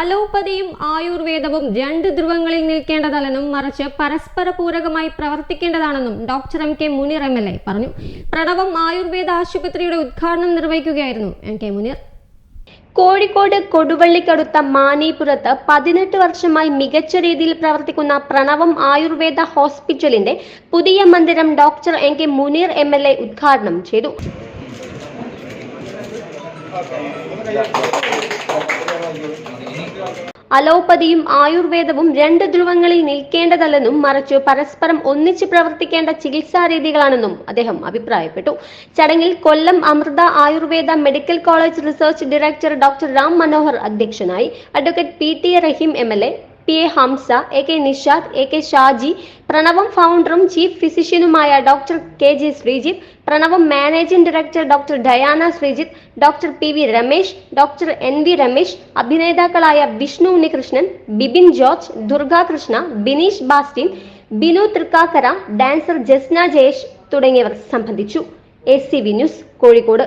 അലോപ്പതിയും ആയുർവേദവും രണ്ട് ധ്രുവങ്ങളിൽ നിൽക്കേണ്ടതല്ലെന്നും മറിച്ച് പരസ്പര പൂരകമായി പ്രവർത്തിക്കേണ്ടതാണെന്നും doctor M K Muneer M L A പറഞ്ഞു. പ്രണവം ആയുർവേദ ആശുപത്രിയുടെ ഉദ്ഘാടനം നിർവഹിക്കുകയായിരുന്നു എം കെ മുനീർ. കോഴിക്കോട് കൊടുവള്ളിക്കടുത്ത മാനീപുരത്ത് പതിനെട്ട് വർഷമായി മികച്ച രീതിയിൽ പ്രവർത്തിക്കുന്ന പ്രണവം ആയുർവേദ ഹോസ്പിറ്റലിന്റെ പുതിയ മന്ദിരം doctor N K Muneer M L A ഉദ്ഘാടനം ചെയ്തു. അലോപ്പതിയും ആയുർവേദവും രണ്ട് ധ്രുവങ്ങളിൽ നിൽക്കേണ്ടതല്ലെന്നും മറിച്ച് പരസ്പരം ഒന്നിച്ച് പ്രവർത്തിക്കേണ്ട ചികിത്സാ രീതികളാണെന്നും അദ്ദേഹം അഭിപ്രായപ്പെട്ടു. ചടങ്ങിൽ Kollam Amrita Ayurveda medical college research director doctor Ram Manohar അധ്യക്ഷനായി advocate P T Raheem M L A P A Hamza A K Nishad A K Shaji Pranavam ഫൗണ്ടറും chief ഫിസിഷ്യനുമായ doctor K G Sreejith Pranavam managing director doctor Diana Sreejith doctor P V Ramesh doctor N V Ramesh അഭിനേതാക്കളായ Vishnu Unnikrishnan Bibin George Durga Krishna Bineesh Bastin Binu Thrikkakara dancer Jasna Jayesh തുടങ്ങിയവർ സംബന്ധിച്ചു. A C V news Kozhikode.